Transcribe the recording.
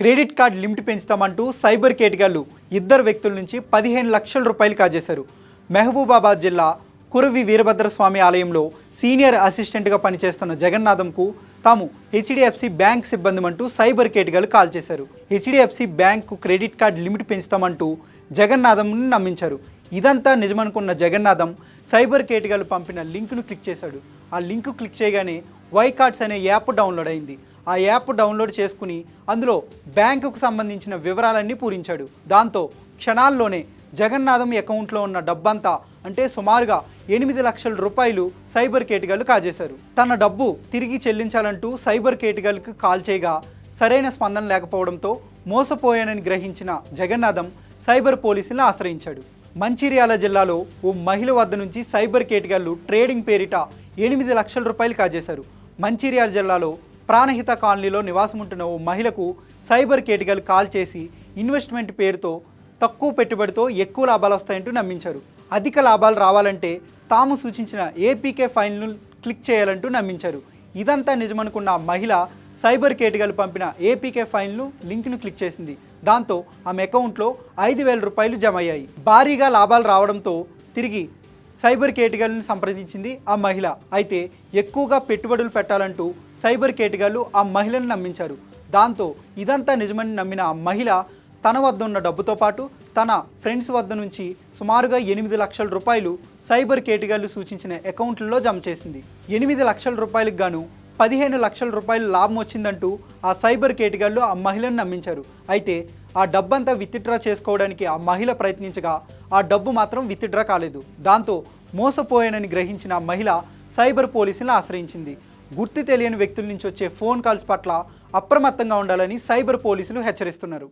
Credit card limit పెంచుతామంటూ cyber కేటగాళ్ళు ఇద్దరు వ్యక్తుల నుంచి పదిహేను లక్షల రూపాయలు కాజేశారు. మహబూబాబాద్ జిల్లా కురవి వీరభద్రస్వామి ఆలయంలో సీనియర్ అసిస్టెంట్గా పనిచేస్తున్న జగన్నాథంకు తాము హెచ్డిఎఫ్సి బ్యాంక్ సిబ్బంది అంటూ సైబర్ కేటగాళ్ళు కాల్ చేశారు. HDFC bank credit card limit పెంచుతామంటూ జగన్నాథంని నమ్మించారు. ఇదంతా నిజమనుకున్న జగన్నాథం సైబర్ కేటగాళ్ళు పంపిన లింక్ను క్లిక్ చేశాడు. ఆ లింక్ క్లిక్ చేయగానే వై కార్డ్స్ అనే యాప్ డౌన్లోడ్ అయింది. ఆ యాప్ డౌన్లోడ్ చేసుకుని అందులో బ్యాంకుకు సంబంధించిన వివరాలన్నీ పూరించాడు. దాంతో క్షణాల్లోనే జగన్నాథం అకౌంట్లో ఉన్న డబ్బంతా అంటే సుమారుగా ఎనిమిది లక్షల రూపాయలు సైబర్ కేటగాళ్ళు కాజేశారు. తన డబ్బు తిరిగి చెల్లించాలంటూ సైబర్ కేటగాళ్ళకు కాల్ చేయగా సరైన స్పందన లేకపోవడంతో మోసపోయానని గ్రహించిన జగన్నాథం సైబర్ పోలీసులను ఆశ్రయించాడు. మంచిర్యాల జిల్లాలో ఓ మహిళ వద్ద నుంచి సైబర్ కేటగాళ్ళు ట్రేడింగ్ పేరిట ఎనిమిది లక్షల రూపాయలు కాజేశారు. మంచిర్యాల జిల్లాలో ప్రాణహిత కాలనీలో నివాసముంటున్న ఓ మహిళకు సైబర్ కేటగాళ్ళు కాల్ చేసి ఇన్వెస్ట్మెంట్ పేరుతో తక్కువ పెట్టుబడితో ఎక్కువ లాభాలు వస్తాయంటూ నమ్మించారు. అధిక లాభాలు రావాలంటే తాము సూచించిన ఏపీకే ఫైల్ను క్లిక్ చేయాలంటూ నమ్మించారు. ఇదంతా నిజమనుకున్న మహిళ సైబర్ కేటగల్ పంపిన ఏపీకే ఫైల్ను లింక్ను క్లిక్ చేసింది. దాంతో ఆమె అకౌంట్లో ఐదు వేల రూపాయలు జమ అయ్యాయి. భారీగా లాభాలు రావడంతో తిరిగి సైబర్ కేటగాళ్ళని సంప్రదించింది ఆ మహిళ. అయితే ఎక్కువగా పెట్టుబడులు పెట్టాలంటూ సైబర్ కేటగాళ్ళు ఆ మహిళను నమ్మించారు. దాంతో ఇదంతా నిజమని నమ్మిన ఆ మహిళ తన వద్ద ఉన్న డబ్బుతో పాటు తన ఫ్రెండ్స్ వద్ద నుంచి సుమారుగా ఎనిమిది లక్షల రూపాయలు సైబర్ కేటగాళ్ళు సూచించిన అకౌంట్లలో జమ చేసింది. ఎనిమిది లక్షల రూపాయలకు గాను పదిహేను లక్షల రూపాయలు లాభం వచ్చిందంటూ ఆ సైబర్ కేటగాళ్ళు ఆ మహిళను నమ్మించారు. అయితే ఆ డబ్బంతా విత్డ్రా చేసుకోవడానికి ఆ మహిళ ప్రయత్నించగా ఆ డబ్బు మాత్రం విత్డ్రా కాలేదు. దాంతో మోసపోయానని గ్రహించిన ఆ మహిళ సైబర్ పోలీసులను ఆశ్రయించింది. గుర్తు తెలియని వ్యక్తుల నుంచి వచ్చే ఫోన్ కాల్స్ పట్ల అప్రమత్తంగా ఉండాలని సైబర్ పోలీసులు హెచ్చరిస్తున్నారు.